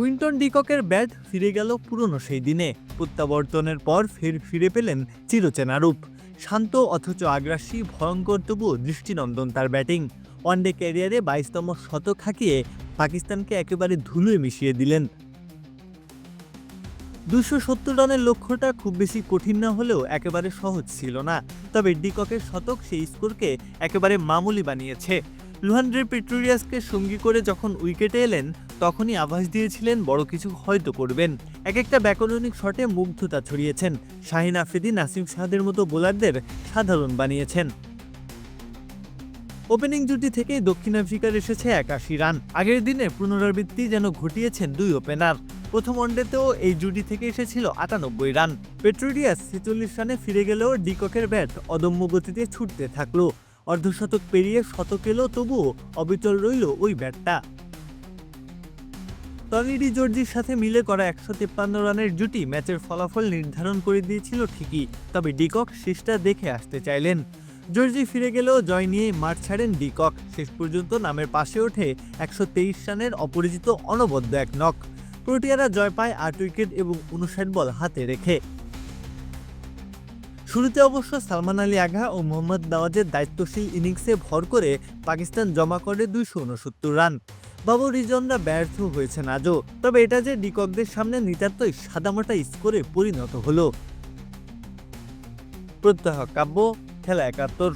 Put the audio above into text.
Quinton ডিককের bat ফিরে গেল পুরনো সেই দিনে। প্রত্যাবর্তনের পর ফের ফিরে পেলেন চিরচেনা রূপ। শান্ত অথচ আগ্রাসী, ভয়ঙ্কর তবুও দৃষ্টিনন্দন তার ব্যাটিং। ওয়ানডে ক্যারিয়ারে বাইশতম শতক হাঁকিয়ে পাকিস্তানকে একেবারে ধুলোয় মিশিয়ে দিলেন। দুশো সত্তর রানের লক্ষ্যটা খুব বেশি কঠিন না হলেও একেবারে সহজ ছিল না। তবে ডিককের শতক সেই স্কোরকে একেবারে মামুলি বানিয়েছে। লুহান্ড্রে পেট্রোরিয়াসকে সঙ্গী করে যখন উইকেটে এলেন, তখনই আভাস দিয়েছিলেন, বড় কিছু হয়তো করবেন। এক একটা ব্যাকরণিক শটে মুগ্ধতা ছড়িয়েছেন। শাহিন আফ্রিদি, নাসিম শাহাদের মতো বোলারদের সাধারণ বানিয়েছেন। ওপেনিং জুটি থেকে দক্ষিণ আফ্রিকার এসেছে একাশি রান। আগের দিনে পুনরাবৃত্তি যেন ঘটিয়েছেন দুই ওপেনার। প্রথম ওয়ানডেতেও এই জুটি থেকে এসেছিল আটানব্বই রান। পেট্রোডিয়াস ছেচল্লিশ রানে ফিরে গেলেও ডিককের ব্যাট অদম্য গতিতে ছুটতে থাকল। অর্ধশতক পেরিয়ে শতক এলো, তবুও অবিচল রইল ওই ব্যাটটা। টনিডি জর্জির সাথে মিলে করা একশো তেপ্পান্ন রানের জুটি ম্যাচের ফলাফল নির্ধারণ করে দিয়েছিল ঠিকই, তবে ডিকক শেষটা দেখে আসতে চাইলেন। জর্জি ফিরে গেলেও জয় নিয়ে মাঠ ছাড়েন ডিকক, শেষ পর্যন্ত নামের পাশে ওঠে একশো তেইশ রানের অপরিচিত অনবদ্য এক নক প্রোটিয়ারা জয় পায় আট উইকেট এবং উনষাট বল হাতে রেখে। শুরুতে অবশ্য সালমান আলী আঘা ও মোহাম্মদ নওয়াজের দায়িত্বশীল ইনিংসে ভর করে পাকিস্তান জমা করে দুইশো উনসত্তর রান। বাবু রিজনরা ব্যর্থ হয়েছেন আজও, তবে এটা যে ডিককদের সামনে নিতান্তই সাদামাটা স্কোরে পরিণত হলো। প্রত্যহ কাব্য, খেলা একাত্তর।